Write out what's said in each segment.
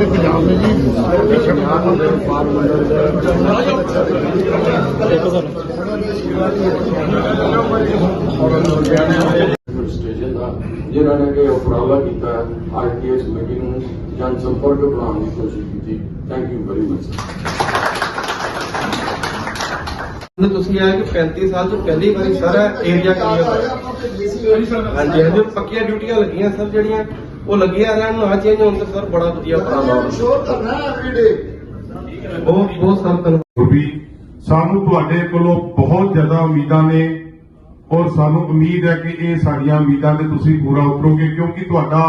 ਦੇ ਪੰਜਾਬ ਦੇ ਜੀ ਐਡਮਿਨਿਸਟ੍ਰੇਸ਼ਨ ਦਾ ਜਿਨ੍ਹਾਂ ਨੇ ਕਿ ਉਪਰਾਲਾ ਕੀਤਾ ਆਰਟੀਐਸ ਮੀਟਿੰਗ ਨੂੰ ਜਨ ਸੰਪਰਕ ਬਣਾਉਣ ਦੀ ਕੋਸ਼ਿਸ਼ ਕੀਤੀ ਥੈਂਕ ਯੂ ਵੈਰੀ ਮਚ ਨੇ ਤੁਸੀਂ ਆਇਆ ਕਿ 35 ਸਾਲ ਤੋਂ ਪਹਿਲੀ ਵਾਰੀ ਸਾਰਾ ਏਰੀਆ ਕਲੀਅਰ ਹੋਇਆ ਹਾਂਜੀ ਹਾਂਜੀ ਪੱਕੀਆਂ ਡਿਊਟੀਆਂ ਲੱਗੀਆਂ ਸਰ ਜਿਹੜੀਆਂ ਉਹ ਲੱਗੀਆਂ ਰਹਿਣ ਨੂੰ ਆ ਚੇਂਜ ਹੋਣ ਤੇ ਸਰ ਬੜਾ ਵਧੀਆ ਉਪਰਾਲਾ ਹੋਇਆ ਸ਼ੋਰ ਕਰਨਾ ਐਵਰੀਡੇ ਬਹੁਤ ਬਹੁਤ ਸਰ ਧੰਨਵਾਦ ਵੀ ਸਾਨੂੰ ਤੁਹਾਡੇ ਕੋਲੋਂ ਬਹੁਤ ਜ਼ਿਆਦਾ ਉਮੀਦਾਂ ਨੇ ਔਰ ਸਾਨੂੰ ਉਮੀਦ ਹੈ ਕਿ ਇਹ ਸਾਡੀਆਂ ਉਮੀਦਾਂ ਤੇ ਤੁਸੀਂ ਪੂਰਾ ਉਤਰੋਗੇ ਕਿਉਂਕਿ ਤੁਹਾਡਾ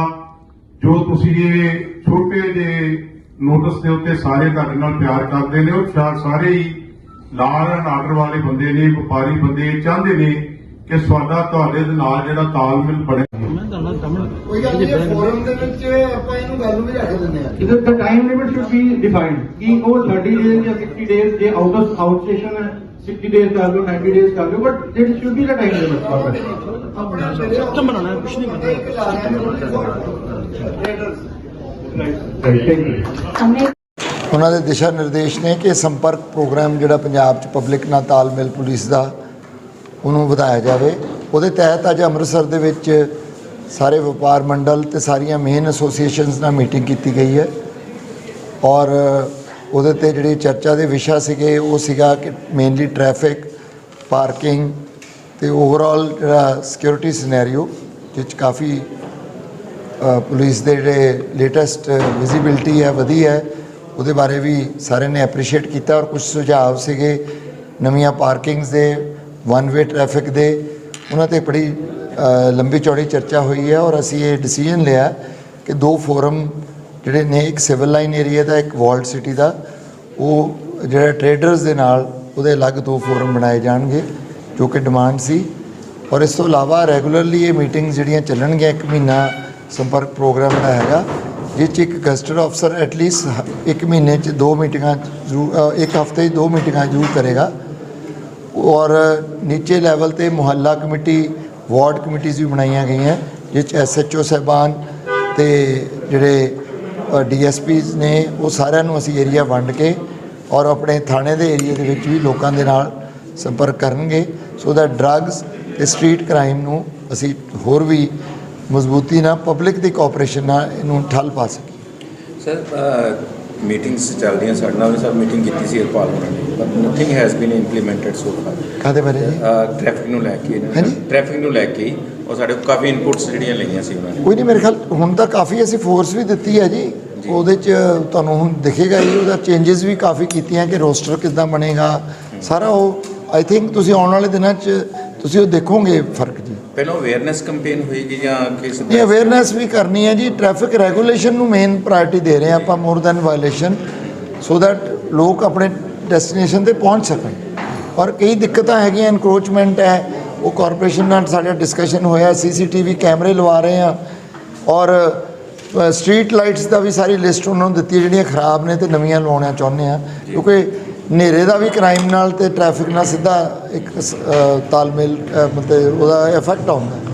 ਜੋ ਤੁਸੀਂ ਇਹ ਛੋਟੇ ਜਿਹੇ ਨੋਟਿਸ ਦੇ ਉੱਤੇ ਸਾਰੇ ਤੁਹਾਡੇ ਨਾਲ ਪਿਆਰ ਕਰਦੇ ਨੇ ਔਰ ਸ਼ਾ- ਸਾਰੇ ਹੀ ਲਾਅ ਐਂਡ ਆਰਡਰ ਵਾਲੇ ਬੰਦੇ ਨੇ ਵਪਾਰੀ ਬੰਦੇ ਚਾਹੁੰਦੇ ਨੇ ਕਿ ਤੁਹਾਡਾ ਤੁਹਾਡੇ ਦੇ ਨਾਲ ਜਿਹੜਾ ਤਾਲਮੇਲ ਬਣੇ ਕੋਈ ਗੱਲ ਨਹੀਂ ਫੋਰਮ ਦੇ ਵਿੱਚ ਆਪਾਂ ਇਹਨੂੰ ਗੱਲ ਨੂੰ ਵੀ ਰੱਖ ਦਿੰਦੇ ਆ Because the time limit should be defined. कि वो 30 days या 60 days J out of out session है 60 days कर लो 90 days कर लो but there should be the time limit for that. ਆਪਣਾ ਸਿਸਟਮ ਬਣਾਉਣਾ ਕੁਝ ਨਹੀਂ Right, thank you. ਉਹਨਾਂ ਦੇ ਦਿਸ਼ਾ ਨਿਰਦੇਸ਼ ਨੇ ਕਿ ਸੰਪਰਕ ਪ੍ਰੋਗਰਾਮ ਜਿਹੜਾ ਪੰਜਾਬ 'ਚ ਪਬਲਿਕ ਨਾਲ ਤਾਲਮੇਲ ਪੁਲਿਸ ਦਾ ਉਹਨੂੰ ਵਧਾਇਆ ਜਾਵੇ। ਉਹਦੇ ਤਹਿਤ ਅੱਜ ਅੰਮ੍ਰਿਤਸਰ ਦੇ ਵਿੱਚ ਸਾਰੇ ਵਪਾਰ ਮੰਡਲ ਤੇ ਸਾਰੀਆਂ ਮੇਨ ਐਸੋਸੀਏਸ਼ਨਸ ਨਾਲ ਮੀਟਿੰਗ ਕੀਤੀ ਗਈ ਹੈ। ਔਰ ਉਹਦੇ ਤੇ ਜਿਹੜੇ ਚਰਚਾ ਦੇ ਵਿਸ਼ਾ ਸੀਗੇ, ਉਹ ਸੀਗਾ ਕਿ ਮੇਨਲੀ ਟ੍ਰੈਫਿਕ ਪਾਰਕਿੰਗ ਤੇ ਓਵਰਆਲ ਜਿਹੜਾ ਸਿਕਿਉਰਿਟੀ ਸਿਨੈਰੀਓ ਜਿਸ 'ਚ ਕਾਫੀ ਪੁਲਿਸ ਦੇ ਜਿਹੜੇ ਲੇਟੈਸਟ ਵਿਜ਼ਿਬਿਲਟੀ ਹੈ, ਵਧੀ ਹੈ। ਉਹਦੇ ਬਾਰੇ ਵੀ ਸਾਰਿਆਂ ਨੇ ਐਪਰੀਸ਼ੀਏਟ ਕੀਤਾ ਔਰ ਕੁਝ ਸੁਝਾਅ ਸੀਗੇ ਨਵੀਆਂ ਪਾਰਕਿੰਗਸ ਦੇ। ਵਨ ਵੇ ਟ੍ਰੈਫਿਕ ਦੇ, ਉਹਨਾਂ ਤੇ ਬੜੀ ਲੰਬੀ ਚੌੜੀ ਚਰਚਾ ਹੋਈ ਹੈ ਔਰ ਅਸੀਂ ਇਹ ਡਿਸੀਜਨ ਲਿਆ ਕਿ ਦੋ ਫੋਰਮ ਜਿਹੜੇ ਨੇ, ਇੱਕ ਸਿਵਲ ਲਾਈਨ ਏਰੀਆ ਦਾ, ਇੱਕ ਵਾਲਡ ਸਿਟੀ ਦਾ, ਉਹ ਜਿਹੜਾ ਟ੍ਰੇਡਰਸ ਦੇ ਨਾਲ ਉਹਦੇ ਅਲੱਗ ਦੋ ਫੋਰਮ ਬਣਾਏ ਜਾਣਗੇ, ਜੋ ਕਿ ਡਿਮਾਂਡ ਸੀ। ਔਰ ਇਸ ਤੋਂ ਇਲਾਵਾ ਰੈਗੂਲਰਲੀ ਇਹ ਮੀਟਿੰਗ ਜਿਹੜੀਆਂ ਚੱਲਣਗੀਆਂ, ਇੱਕ ਮਹੀਨਾ ਸੰਪਰਕ ਪ੍ਰੋਗਰਾਮ ਦਾ ਹੈਗਾ ਜਿਸ 'ਚ ਇੱਕ ਗਸਟਡ ਅਫਸਰ ਐਟਲੀਸਟ ਇੱਕ ਮਹੀਨੇ 'ਚ ਦੋ ਮੀਟਿੰਗਾਂ ਜ਼ਰੂਰ ਇੱਕ ਹਫ਼ਤੇ 'ਚ ਦੋ ਮੀਟਿੰਗਾਂ ਜ਼ਰੂਰ ਕਰੇਗਾ। ਔਰ ਨੀਚੇ ਲੈਵਲ ਤੇ ਮੁਹੱਲਾ ਕਮੇਟੀ, ਵਾਰਡ ਕਮੇਟੀਆਂ ਵੀ ਬਣਾਈਆਂ ਗਈਆਂ ਜਿਸ 'ਚ ਐਸਐਚਓ ਸਾਹਿਬਾਨ ਤੇ ਜਿਹੜੇ ਡੀਐਸਪੀਜ਼ ਨੇ, ਉਹ ਸਾਰਿਆਂ ਨੂੰ ਅਸੀਂ ਏਰੀਆ ਵੰਡ ਕੇ ਔਰ ਆਪਣੇ ਥਾਣੇ ਦੇ ਏਰੀਆ ਦੇ ਵਿੱਚ ਵੀ ਲੋਕਾਂ ਦੇ ਨਾਲ ਸੰਪਰਕ ਕਰਨਗੇ। ਸੋ that ਡਰੱਗਸ ਤੇ ਸਟਰੀਟ ਕ੍ਰਾਈਮ ਨੂੰ ਅਸੀਂ ਹੋਰ ਵੀ ਮਜ਼ਬੂਤੀ ਨਾਲ ਪਬਲਿਕ ਦੀ ਕੋਆਪਰੇਸ਼ਨ ਨਾਲ ਇਹਨੂੰ ਠੱਲ ਪਾ ਸਕੀਏ। ਸਰ ਮੀਟਿੰਗਸ ਚੱਲਦੀਆਂ ਸਾਡੇ ਨਾਲ ਵੀ ਸਰ ਮੀਟਿੰਗ ਕੀਤੀ ਸੀ ਹਰਪਾਲ ਨੇ but nothing has been implemented so far ਕਾਹਦੇ ਬਾਰੇ ਜੀ? ਟ੍ਰੈਫਿਕ ਨੂੰ ਲੈ ਕੇ। ਟ੍ਰੈਫਿਕ ਨੂੰ ਲੈ ਕੇ ਹੀ ਔਰ ਸਾਡੇ ਕੋਲ ਕਾਫੀ ਇਨਪੁਟਸ ਜਿਹੜੀਆਂ ਲਈਆਂ ਸੀ ਉਹਨਾਂ ਨੇ। ਕੋਈ ਨਹੀਂ ਮੇਰੇ ਖਿਆਲ ਹੁਣ ਤਾਂ ਕਾਫੀ ਅਸੀਂ ਫੋਰਸ ਵੀ ਦਿੱਤੀ ਹੈ ਜੀ। ਉਹਦੇ ਚ ਤੁਹਾਨੂੰ ਹੁਣ ਦਿਖੇਗਾ ਹੀ ਉਹਦਾ ਚੇਂਜਸ ਵੀ ਕਾਫੀ ਕੀਤੀਆਂ ਕਿ ਰੋਸਟਰ ਕਿੱਦਾਂ ਬਣੇਗਾ। ਸਾਰਾ ਉਹ ਆਈ ਥਿੰਕ ਤੁਸੀਂ ਆਉਣ ਵਾਲੇ ਦਿਨਾਂ ਚ ਤੁਸੀਂ ਉਹ ਦੇਖੋਗੇ ਫ਼ਰਕ ਜੀ। ਪਹਿਲਾਂ ਅਵੇਅਰਨੈਸ ਕੈਂਪੇਨ ਹੋਏਗੀ ਜਾਂ ਕਿਸ ਇਹ ਅਵੇਅਰਨੈਸ ਵੀ ਕਰਨੀ ਹੈ ਜੀ। ਟ੍ਰੈਫਿਕ ਰੈਗੂਲੇਸ਼ਨ ਨੂੰ ਮੇਨ ਪ੍ਰਾਇੋਰਟੀ ਦੇ ਰਹੇ ਆਪਾਂ more than violation so that ਲੋਕ ਆਪਣੇ ਡੈਸਟੀਨੇਸ਼ਨ ਤੇ ਪਹੁੰਚ ਸਕਣ। ਔਰ ਕਈ ਦਿੱਕਤਾਂ ਹੈਗੀਆਂ ਐਨਕਰੋਚਮੈਂਟ ਹੈ ਉਹ ਕਾਰਪੋਰੇਸ਼ਨ ਨਾਲ ਸਾਡਾ ਡਿਸਕਸ਼ਨ ਹੋਇਆ ਸੀਸੀਟੀਵੀ ਕੈਮਰੇ ਲਵਾ ਰਹੇ ਹਾਂ। ਔਰ ਸਟਰੀਟ ਲਾਈਟਸ ਦਾ ਵੀ ਸਾਰੀ ਲਿਸਟ ਉਹਨਾਂ ਨੂੰ ਦਿੱਤੀ ਜਿਹੜੀਆਂ ਖਰਾਬ ਨੇ ਤੇ ਨਵੀਆਂ ਲਵਾਉਣੀਆਂ ਚਾਹੁੰਦੇ ਆ ਕਿਉਂਕਿ ਹਨੇਰੇ ਦਾ ਵੀ ਕ੍ਰਾਈਮ ਨਾਲ ਤੇ ਟ੍ਰੈਫਿਕ ਨਾਲ ਸਿੱਧਾ ਇੱਕ ਤਾਲਮੇਲ ਮਤਲਬ ਉਹਦਾ ਇਫੈਕਟ ਆਉਂਦਾ।